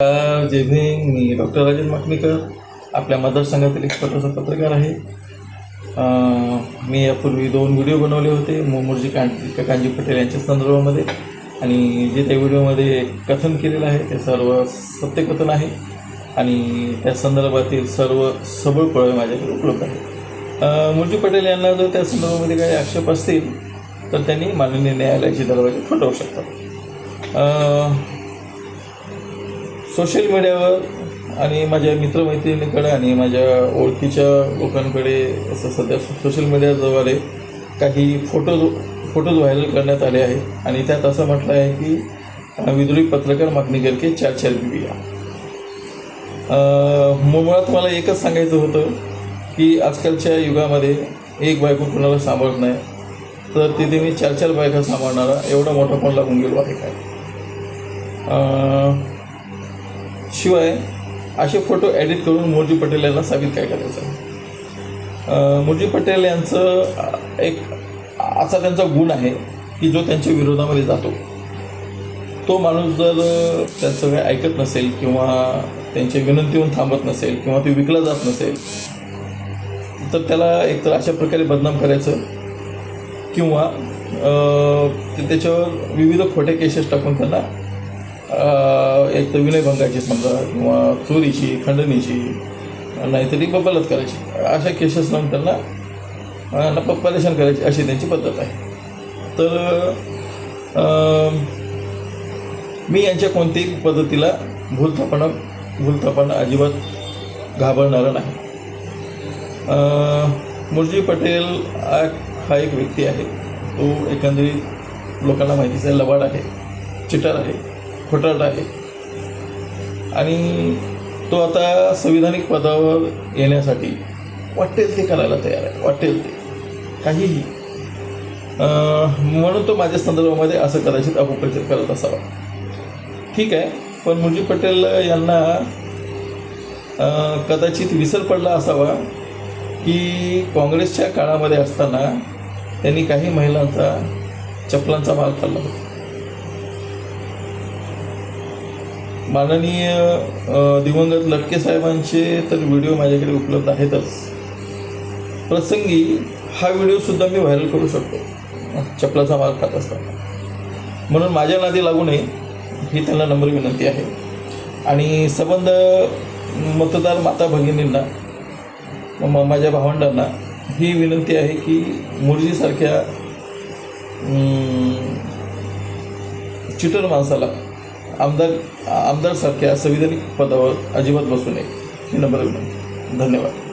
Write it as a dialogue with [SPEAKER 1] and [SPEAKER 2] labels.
[SPEAKER 1] Good evening मी doctor Rajan Makanikar आपल्या मतदारसंघातील एक छोटासा पत्रकार आहे. मी यापूर्वी दोन व्हिडिओ बनवले होते मोमोरजी कां कांजी पटेल यांच्या संदर्भामध्ये. आणि जे त्या व्हिडिओमध्ये कथन केलेलं आहे ते सर्व सत्यकथन आहे. आणि त्या संदर्भातील सर्व सबळ पुरावे माझ्याकडे उपलब्ध आहेत. मुरजी पटेल यांना जर त्या संदर्भामध्ये काही आक्षेप असतील तर त्यांनी माननीय न्यायालयाची दरवाजे फुटवू शकतात. सोशल मीडियावर आणि माझ्या मित्रमैत्रिणीकडे आणि माझ्या ओळखीच्या लोकांकडे असं सध्या सोशल मीडियाद्वारे काही फोटोज फोटोज व्हायरल करण्यात आले आहेत. आणि त्यात असं म्हटलं आहे की विद्रोही पत्रकार मागणी करके चार चार बिबिया मु- मुळात मला एकच सांगायचं होतं की आजकालच्या युगामध्ये एक बायको कुणाला सांभाळत नाही तर तिथे मी चार चार बायका सांभाळणारा एवढा मोठा फोन लागून गेलो आहे काय? शिवाय असे फोटो एडिट करून मोर्जी पटेल यांना साबित काय करायचं? मोरजी पटेल यांचं एक असा त्यांचा गुण आहे की जो त्यांच्या विरोधामध्ये जातो. तो माणूस जर अं, त्यांचं काही ऐकत नसेल किंवा त्यांच्या विनंतीहून थांबत नसेल किंवा ते विकला जात नसेल तर त्याला एकतर अशा प्रकारे बदनाम करायचं किंवा त्याच्यावर विविध खोटे केसेस टाकून त्यांना एक तर विनयभंगाची समजा किंवा चोरीची खंडणीची नाहीतरी बलात्काराची अशा केसेस लावून त्यांना न प- परेशान करायची अशी त्यांची पद्धत आहे. तर मी यांच्या कोणत्याही पद्धतीला भूलथापणा भूलथापणा अजिबात घाबरणारा नाही. मुरजी पटेल हा एक व्यक्ती आहे. तो एकंदरीत लोकांना माहितीच आहे लबाड आहे चिटर आहे. खोटारडा आहे. आणि तो आता संविधानिक पदावर येण्यासाठी वाटेल ते करायला तयार आहे. वाटेल ते. काहीही. म्हणून तो माझ्या संदर्भामध्ये असं कदाचित अपप्रचार करत असावा. ठीक आहे. पण मुंजी पटेल यांना कदाचित विसर पडला असावा की काँग्रेसच्या काळामध्ये असताना त्यांनी काही महिलांचा चपलांचा माल खाल्ला होता. माननीय दिवंगत लटके साहेबांचे तर व्हिडिओ माझ्याकडे उपलब्ध आहेतच. प्रसंगी हा व्हिडिओसुद्धा मी व्हायरल करू शकतो. चपलाचा माल खात असताना. म्हणून माझ्या नादी लागू नये ही त्यांना नम्र विनंती आहे. आणि संबंध मतदार माता भगिनींना म- माझ्या भावंडांना ही विनंती आहे की मुरजीसारख्या चिटर माणसाला आमदार आमदारसारख्या संविधानिक पदावर अजिबात बसू नये. हे नम्र धन्यवाद.